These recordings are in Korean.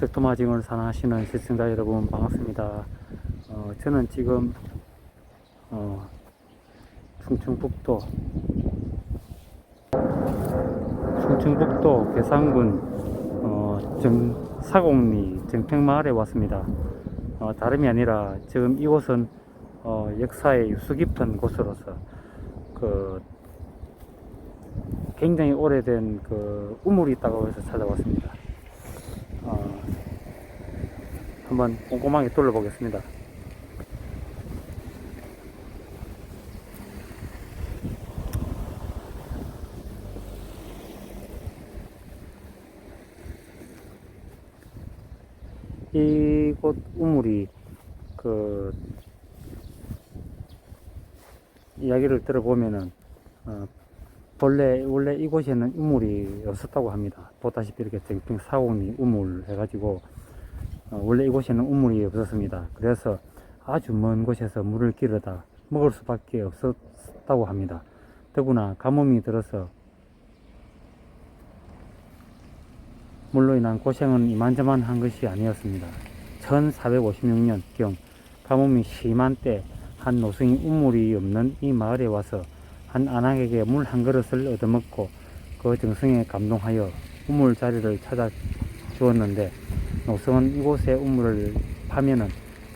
적토마징을 사랑하시는 시청자 여러분 반갑습니다. 어, 저는 지금 어, 충청북도 충청북도 괴산군 어, 정, 사공리 정평마을에 왔습니다. 어, 다름이 아니라 지금 이곳은 어, 역사의 유수 깊은 곳으로서 그 굉장히 오래된 그 우물이 있다고 해서 찾아왔습니다. 어, 한번 꼼꼼하게 둘러보겠습니다. 이곳 우물이 그 이야기를 들어보면은 어, 본래 원래 이곳에는 우물이 없었다고 합니다. 보다시피 이렇게 정평 사공리 우물 해가지고 어, 원래 이곳에는 우물이 없었습니다. 그래서 아주 먼 곳에서 물을 길어다 먹을 수밖에 없었다고 합니다. 더구나 가뭄이 들어서 물로 인한 고생은 이만저만 한 것이 아니었습니다. 1456년경 가뭄이 심한 때 한 노승이 우물이 없는 이 마을에 와서 한 안악에게 물 한 그릇을 얻어먹고 그 정성에 감동하여 우물 자리를 찾아 주었는데 노성은 이곳에 우물을 파면은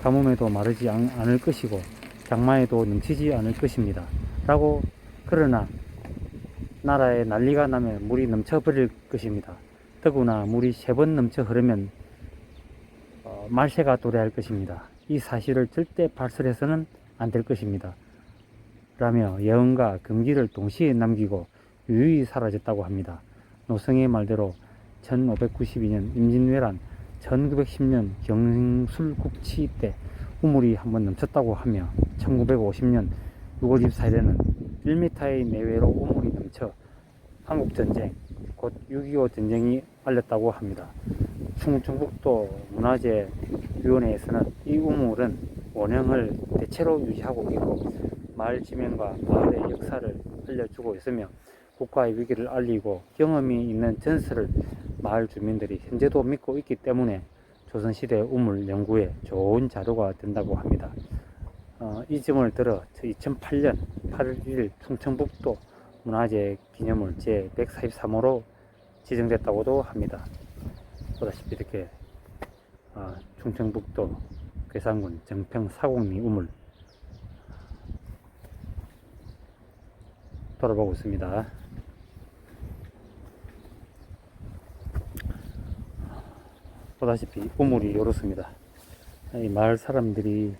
가뭄에도 마르지 않- 않을 것이고 장마에도 넘치지 않을 것입니다. 라고 그러나 나라에 난리가 나면 물이 넘쳐버릴 것입니다. 더구나 물이 세 번 넘쳐 흐르면 어, 말세가 도래할 것입니다. 이 사실을 절대 발설해서는 안 될 것입니다. 라며 예언과 금기를 동시에 남기고 유유히 사라졌다고 합니다. 노성의 말대로 1592년 임진왜란 1910년 경술국치 때 우물이 한 번 넘쳤다고 하며 1950년 6월 24일에는 1m의 내외로 우물이 넘쳐 한국전쟁, 곧 6.25 전쟁이 알렸다고 합니다. 충청북도 문화재위원회에서는 이 우물은 원형을 대체로 유지하고 있고 마을 지명과 마을의 역사를 알려주고 있으며 국가의 위기를 알리고 경험이 있는 전설을 마을 주민들이 현재도 믿고 있기 때문에 조선시대 우물 연구에 좋은 자료가 된다고 합니다. 어, 이 점을 들어 2008년 8월 1일 충청북도 문화재 기념물 제143호로 지정됐다고도 합니다. 보다시피 이렇게 어, 충청북도 괴산군 정평 사공리 우물 돌아보고 있습니다. 보다시피 우물이 이렇습니다. 이 마을 사람들이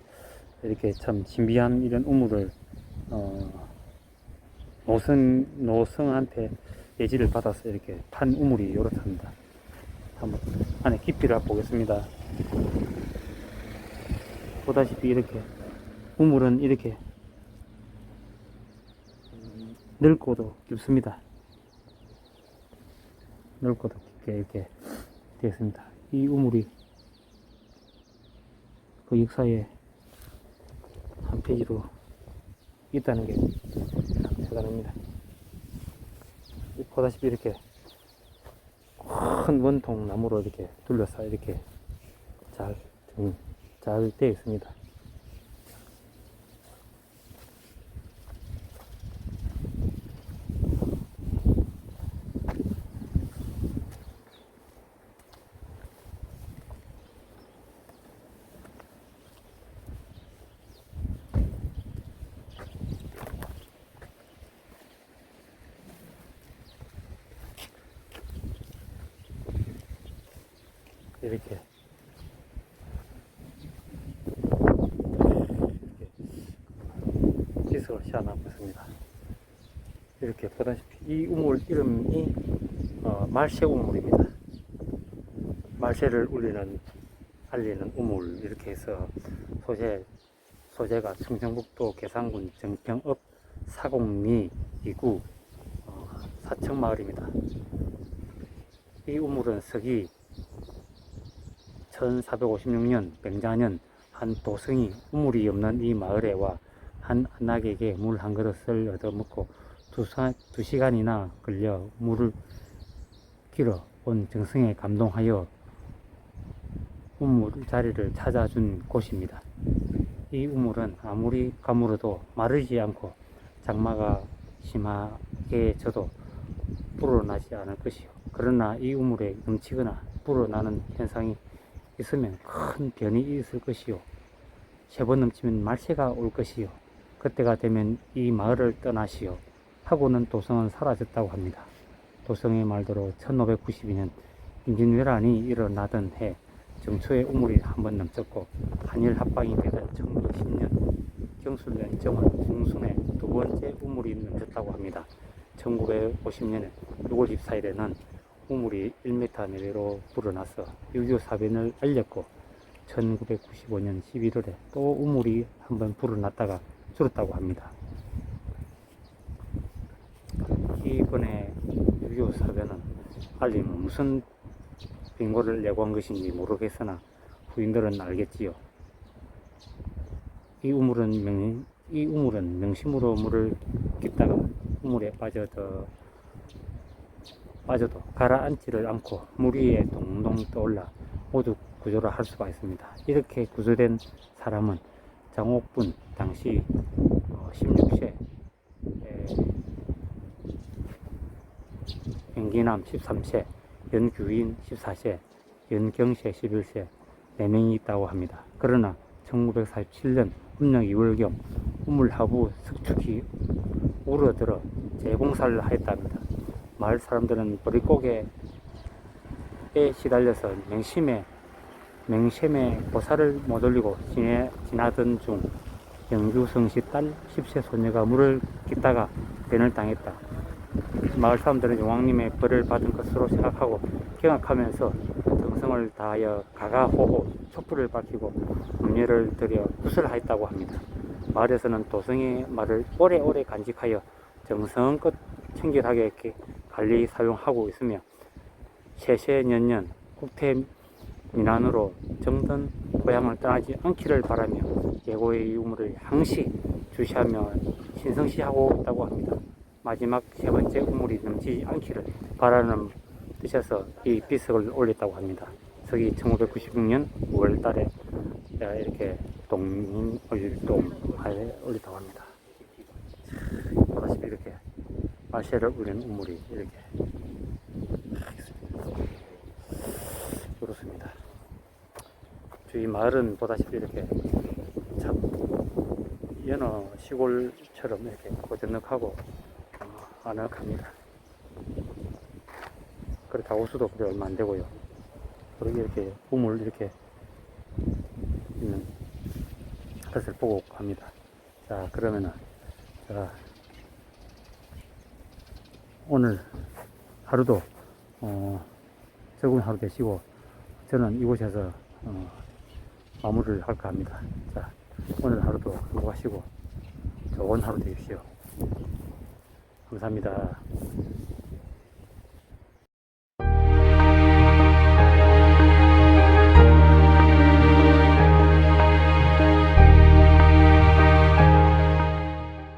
이렇게 참 신비한 이런 우물을 어, 노성 노성한테 예지를 받아서 이렇게 판 우물이 이렇답니다. 한번 안에 깊이를 보겠습니다. 보다시피 이렇게 우물은 이렇게 음, 넓고도 깊습니다. 넓고도 깊게 이렇게 되어 있습니다. 이 우물이 그 역사의 한 페이지로 있다는 게참 대단합니다. 이 보다시피 이렇게 큰 원통 나무로 이렇게 둘러싸 이렇게 잘, 음, 잘 되어 있습니다. 이렇게 이렇게 지석을 씌워놓고 있습니다. 이렇게 보다시피 이 우물 이름이 어, 말새 우물입니다. 말새를 울리는 알리는 우물 이렇게 해서 소재 소재가 충청북도 계산군 정평읍 사공리 이구 어, 사청마을입니다. 이 우물은 서기 1456년 병자년 한 도승이 우물이 없는 이 마을에 와한 안락에게 물 한 그릇을 얻어먹고 두, 사, 두 시간이나 걸려 물을 길어 온 정성에 감동하여 우물 자리를 찾아준 곳입니다. 이 우물은 아무리 가물어도 마르지 않고 장마가 심하게 져도 불어나지 않을 것이요. 그러나 이 우물에 넘치거나 불어나는 현상이 있으면 큰 변이 있을 것이요. 세 번 넘치면 말세가 올 것이요. 그때가 되면 이 마을을 떠나시오. 하고는 도성은 사라졌다고 합니다. 도성의 말대로 1592년 임진왜란이 일어나던 해 정초에 우물이 한 번 넘쳤고 한일 합방이 되던 1910년 경술년 정월 중순에 두 번째 우물이 넘쳤다고 합니다. 1950년에 6월 24일에는 우물이 1m 내외로 불어나서 6.25 사변을 알렸고 1995년 11월에 또 우물이 한번 불어났다가 줄었다고 합니다. 이번에 6.25 사변은 알리면 무슨 빙고를 예고한 것인지 모르겠으나 후인들은 알겠지요. 이 우물은 명, 이 우물은 명심으로 물을 깃다가 우물에 빠져도 빠져도 가라앉지를 않고 물 위에 동동 떠올라 모두 구조를 할 수가 있습니다. 이렇게 구조된 사람은 장옥분 당시 16세 연기남 13세, 연규인 14세, 연경세 11세 4명이 있다고 합니다. 그러나 1947년 음력 2월경 우물하부 석축이 울어들어 재봉사를 하였답니다. 마을 사람들은 버릿고개에 시달려서 맹심에 맹심에 보살을 못 올리고 지내, 지나던 중 영규성씨 딸 10세 소녀가 물을 깃다가 변을 당했다. 마을 사람들은 용왕님의 벌을 받은 것으로 생각하고 경악하면서 정성을 다하여 가가호호 촛불을 밝히고 음료를 들여 구슬하였다고 합니다. 마을에서는 도성의 말을 오래오래 간직하여 정성껏 청결하게 관리 사용하고 있으며 세세년년 국태 민안으로 정든 고향을 떠나지 않기를 바라며 예고의 유물을 항시 주시하며 신성시하고 있다고 합니다. 마지막 세 번째 우물이 넘치지 않기를 바라는 뜻에서 이 비석을 올렸다고 합니다. 석이 1996년 5월 달에 이렇게 동인 올동하에 올렸다고 합니다. 보다시피 이렇게 말세를 올린 우물이 이렇게. 그렇습니다. 저희 마을은 보다시피 이렇게 참 여느 시골처럼 이렇게 고즈넉하고 어, 아늑합니다. 그렇다고 수도 그리 얼마 안 되고요. 그러게 이렇게 우물 이렇게 있는 것을 보고 갑니다. 자, 그러면은, 자, 오늘 하루도, 어, 적은 하루 되시고, 저는 이곳에서, 어, 마무리를 할까 합니다. 자, 오늘 하루도 행복하시고, 좋은 하루 되십시오. 감사합니다.